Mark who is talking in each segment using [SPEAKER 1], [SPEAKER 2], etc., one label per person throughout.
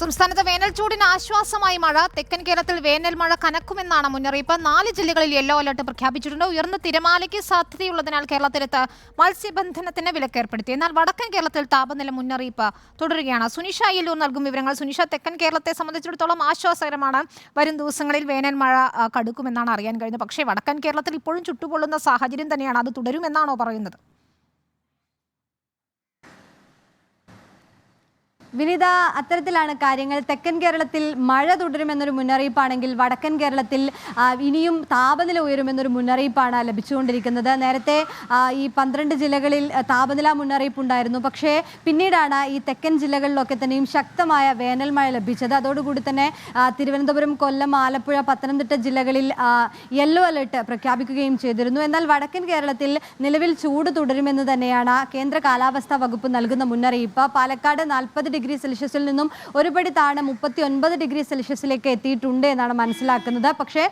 [SPEAKER 1] സംസ്ഥാനത്ത് വേനൽ ചൂടിന് ആശ്വാസമായി മഴ. തെക്കൻ കേരളത്തിൽ വേനൽ മഴ കനക്കുമെന്നാണ് മുന്നറിയിപ്പ്. നാല് ജില്ലകളിൽ യെല്ലോ അലർട്ട് പ്രഖ്യാപിച്ചിട്ടുണ്ട്. ഉയർന്ന തിരമാലയ്ക്ക് സാധ്യതയുള്ളതിനാൽ കേരളത്തിലെത്ത് മത്സ്യബന്ധനത്തിന് വിലക്കേർപ്പെടുത്തി. എന്നാൽ വടക്കൻ കേരളത്തിൽ താപനില മുന്നറിയിപ്പ് തുടരുകയാണ്. സുനിഷ അയ്യല്ലൂർ നൽകും വിവരങ്ങൾ. സുനിഷ തെക്കൻ കേരളത്തെ സംബന്ധിച്ചിടത്തോളം ആശ്വാസകരമാണ്. വരും ദിവസങ്ങളിൽ വേനൽ മഴ കടുക്കുമെന്നാണ് അറിയാൻ കഴിഞ്ഞത്. പക്ഷേ വടക്കൻ കേരളത്തിൽ ഇപ്പോഴും ചുട്ടുപൊള്ളുന്ന സാഹചര്യം തന്നെയാണ്. അത് തുടരുമെന്നാണോ പറയുന്നത്?
[SPEAKER 2] വിനിത അത്തരത്തിലാണ് കാര്യങ്ങൾ. തെക്കൻ കേരളത്തിൽ മഴ തുടരുമെന്നൊരു മുന്നറിയിപ്പാണെങ്കിൽ വടക്കൻ കേരളത്തിൽ ഇനിയും താപനില ഉയരുമെന്നൊരു മുന്നറിയിപ്പാണ് ലഭിച്ചുകൊണ്ടിരിക്കുന്നത്. നേരത്തെ ഈ പന്ത്രണ്ട് ജില്ലകളിൽ താപനില മുന്നറിയിപ്പ് ഉണ്ടായിരുന്നു പക്ഷേ പിന്നീടാണ് ഈ തെക്കൻ ജില്ലകളിലൊക്കെ തന്നെയും ശക്തമായ വേനൽ മഴ ലഭിച്ചത്. അതോടുകൂടി തന്നെ തിരുവനന്തപുരം കൊല്ലം ആലപ്പുഴ പത്തനംതിട്ട ജില്ലകളിൽ യെല്ലോ അലർട്ട് പ്രഖ്യാപിക്കുകയും ചെയ്തിരുന്നു. എന്നാൽ വടക്കൻ കേരളത്തിൽ നിലവിൽ ചൂട് തുടരുമെന്ന് തന്നെയാണ് കേന്ദ്ര കാലാവസ്ഥാ വകുപ്പ് നൽകുന്ന മുന്നറിയിപ്പ്. പാലക്കാട് നാൽപ്പത് ഡിഗ്രി സെൽഷ്യസിൽ നിന്നും ഒരുപടി താഴെ മുപ്പത്തി ഒൻപത് ഡിഗ്രി സെൽഷ്യസിലേക്ക് എത്തിയിട്ടുണ്ട് എന്നാണ് മനസ്സിലാക്കുന്നത്. പക്ഷേ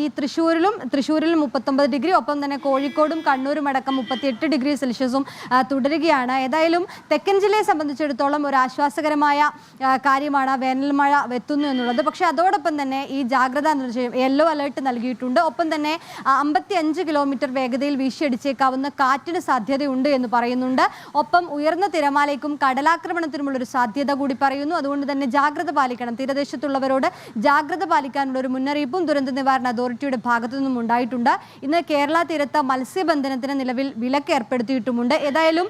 [SPEAKER 2] ഈ തൃശ്ശൂരിലും തൃശ്ശൂരിൽ മുപ്പത്തൊമ്പത് ഡിഗ്രി ഒപ്പം തന്നെ കോഴിക്കോടും കണ്ണൂരും അടക്കം മുപ്പത്തിയെട്ട് ഡിഗ്രി സെൽഷ്യസും തുടരുകയാണ്. ഏതായാലും തെക്കൻ ജില്ലയെ സംബന്ധിച്ചിടത്തോളം ഒരു ആശ്വാസകരമായ കാര്യമാണ് വേനൽ മഴ എത്തുന്നു എന്നുള്ളത്. പക്ഷേ അതോടൊപ്പം തന്നെ ഈ ജാഗ്രതാ നിർദ്ദേശം യെല്ലോ അലേർട്ട് നൽകിയിട്ടുണ്ട്. ഒപ്പം തന്നെ അമ്പത്തി അഞ്ച് കിലോമീറ്റർ വേഗതയിൽ വീശിയടിച്ചേക്കാവുന്ന കാറ്റിന് സാധ്യതയുണ്ട് എന്ന് പറയുന്നുണ്ട്. ഒപ്പം ഉയർന്ന തിരമാലയ്ക്കും കടലാക്രമണത്തിനുമുള്ള ഒരു സാധ്യത കൂടി പറയുന്നു. അതുകൊണ്ട് തന്നെ ജാഗ്രത പാലിക്കണം. തീരദേശത്തുള്ളവരോട് ജാഗ്രത പാലിക്കാനുള്ള ഒരു മുന്നറിയിപ്പും ദുരന്ത നിവാരണ അതോറിറ്റിയുടെ ഭാഗത്തു നിന്നും ഉണ്ടായിട്ടുണ്ട്. ഇന്ന് കേരള തീരത്ത് മത്സ്യബന്ധനത്തിന് നിലവിൽ വിലക്ക് ഏർപ്പെടുത്തിയിട്ടുമുണ്ട്. ഏതായാലും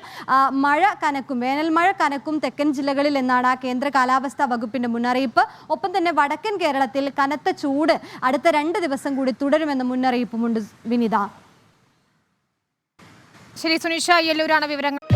[SPEAKER 2] മഴ കനക്കും വേനൽ മഴ കനക്കും തെക്കൻ ജില്ലകളിൽ എന്നാണ് കേന്ദ്ര കാലാവസ്ഥാ വകുപ്പിന്റെ മുന്നറിയിപ്പ്. ഒപ്പം തന്നെ വടക്കൻ കേരളത്തിൽ കനത്ത ചൂട് അടുത്ത രണ്ട് ദിവസം കൂടി തുടരുമെന്ന മുന്നറിയിപ്പുമുണ്ട് വിനിത.
[SPEAKER 1] ശരി സുനിഷ എല്ലൂരാണ് വിവരങ്ങൾ